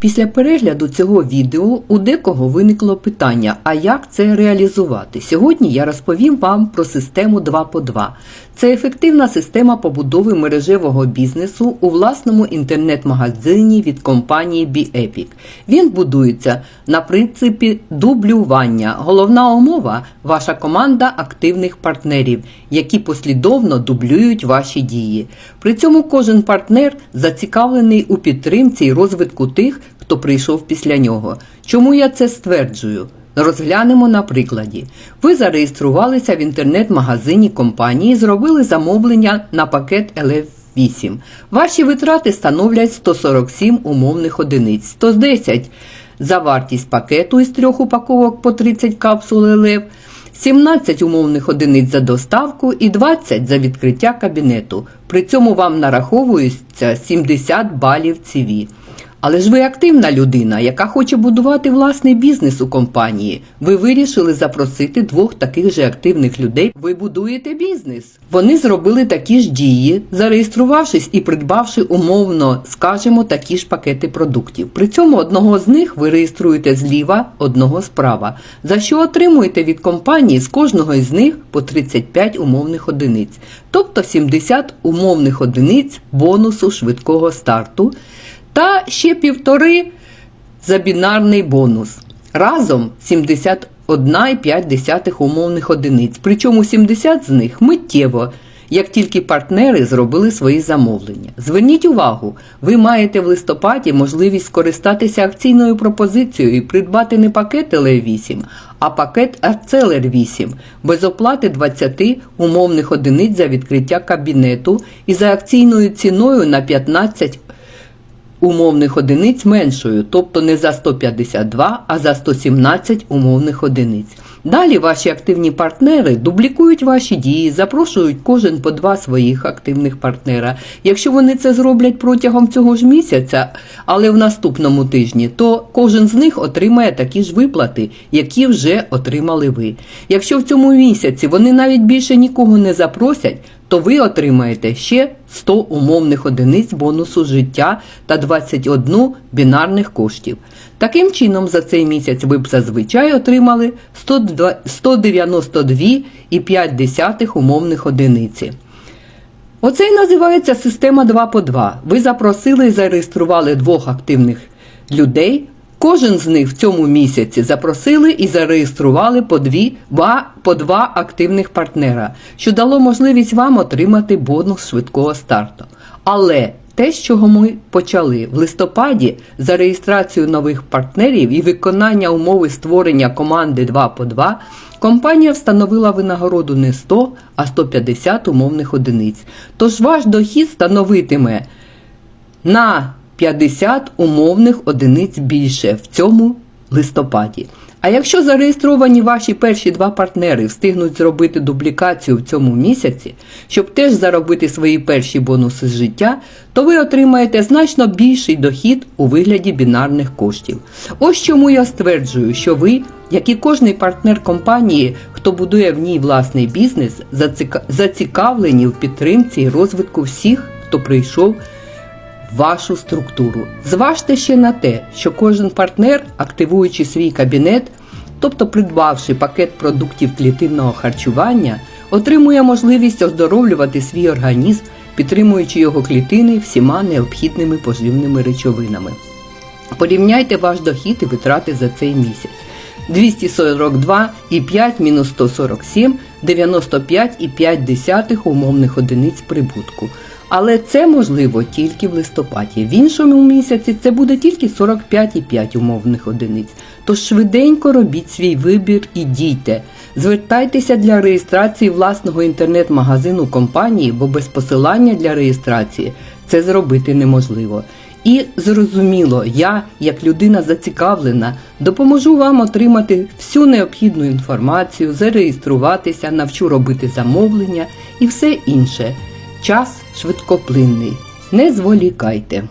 Після перегляду цього відео у декого виникло питання, а як це реалізувати? Сьогодні я розповім вам про систему 2 по 2. Це ефективна система побудови мережевого бізнесу у власному інтернет-магазині від компанії BeEpic. Він будується на принципі дублювання. Головна умова ваша команда активних партнерів, які послідовно дублюють ваші дії. При цьому кожен партнер зацікавлений у підтримці і розвитку тих, хто прийшов після нього. Чому я це стверджую? Розглянемо на прикладі. Ви зареєструвалися в інтернет-магазині компанії, зробили замовлення на пакет LF8. Ваші витрати становлять 147 умовних одиниць, 110 за вартість пакету із трьох упаковок по 30 капсул LF, 17 умовних одиниць за доставку і 20 за відкриття кабінету. При цьому вам нараховується 70 балів CV. Але ж ви активна людина, яка хоче будувати власний бізнес у компанії. Ви вирішили запросити двох таких же активних людей. Ви будуєте бізнес. Вони зробили такі ж дії, зареєструвавшись і придбавши умовно, скажімо, такі ж пакети продуктів. При цьому одного з них ви реєструєте зліва, одного справа, за що отримуєте від компанії з кожного із них по 35 умовних одиниць, тобто 70 умовних одиниць бонусу швидкого старту та ще півтори за бінарний бонус. Разом 71,5 умовних одиниць, причому 70 з них миттєво, як тільки партнери зробили свої замовлення. Зверніть увагу, ви маєте в листопаді можливість скористатися акційною пропозицією і придбати не пакет LE8, а пакет Arceler 8 без оплати 20 умовних одиниць за відкриття кабінету і за акційною ціною на 15 умовних одиниць меншою, тобто не за 152, а за 117 умовних одиниць. Далі ваші активні партнери дублікують ваші дії, запрошують кожен по два своїх активних партнера. Якщо вони це зроблять протягом цього ж місяця, але в наступному тижні, то кожен з них отримає такі ж виплати, які вже отримали ви. Якщо в цьому місяці вони навіть більше нікого не запросять, то ви отримаєте ще 100 умовних одиниць бонусу життя та 21 бінарних коштів. Таким чином, за цей місяць ви б зазвичай отримали 192,5 умовних одиниці. Оце і називається система 2 по 2. Ви запросили і зареєстрували двох активних людей. Кожен з них в цьому місяці запросили і зареєстрували по, дві, два, по два активних партнера, що дало можливість вам отримати бонус швидкого старту. Але те, з чого ми почали в листопаді за реєстрацію нових партнерів і виконання умови створення команди 2 по 2, компанія встановила винагороду не 100, а 150 умовних одиниць. Тож ваш дохід становитиме на 50 умовних одиниць більше в цьому листопаді. А якщо зареєстровані ваші перші два партнери встигнуть зробити дублікацію в цьому місяці, щоб теж заробити свої перші бонуси з життя, то ви отримаєте значно більший дохід у вигляді бінарних коштів. Ось чому я стверджую, що ви, як і кожний партнер компанії, хто будує в ній власний бізнес, зацікавлені в підтримці і розвитку всіх, хто прийшов вашу структуру. Зважте ще на те, що кожен партнер, активуючи свій кабінет, тобто придбавши пакет продуктів клітинного харчування, отримує можливість оздоровлювати свій організм, підтримуючи його клітини всіма необхідними поживними речовинами. Порівняйте ваш дохід і витрати за цей місяць. 242,5 мінус 147, 95,5 умовних одиниць прибутку. Але це можливо тільки в листопаді. В іншому місяці це буде тільки 45,5 умовних одиниць. Тож швиденько робіть свій вибір і дійте. Звертайтеся для реєстрації власного інтернет-магазину компанії, бо без посилання для реєстрації це зробити неможливо. І зрозуміло, я, як людина зацікавлена, допоможу вам отримати всю необхідну інформацію, зареєструватися, навчу робити замовлення і все інше. Час швидкоплинний. Не зволікайте.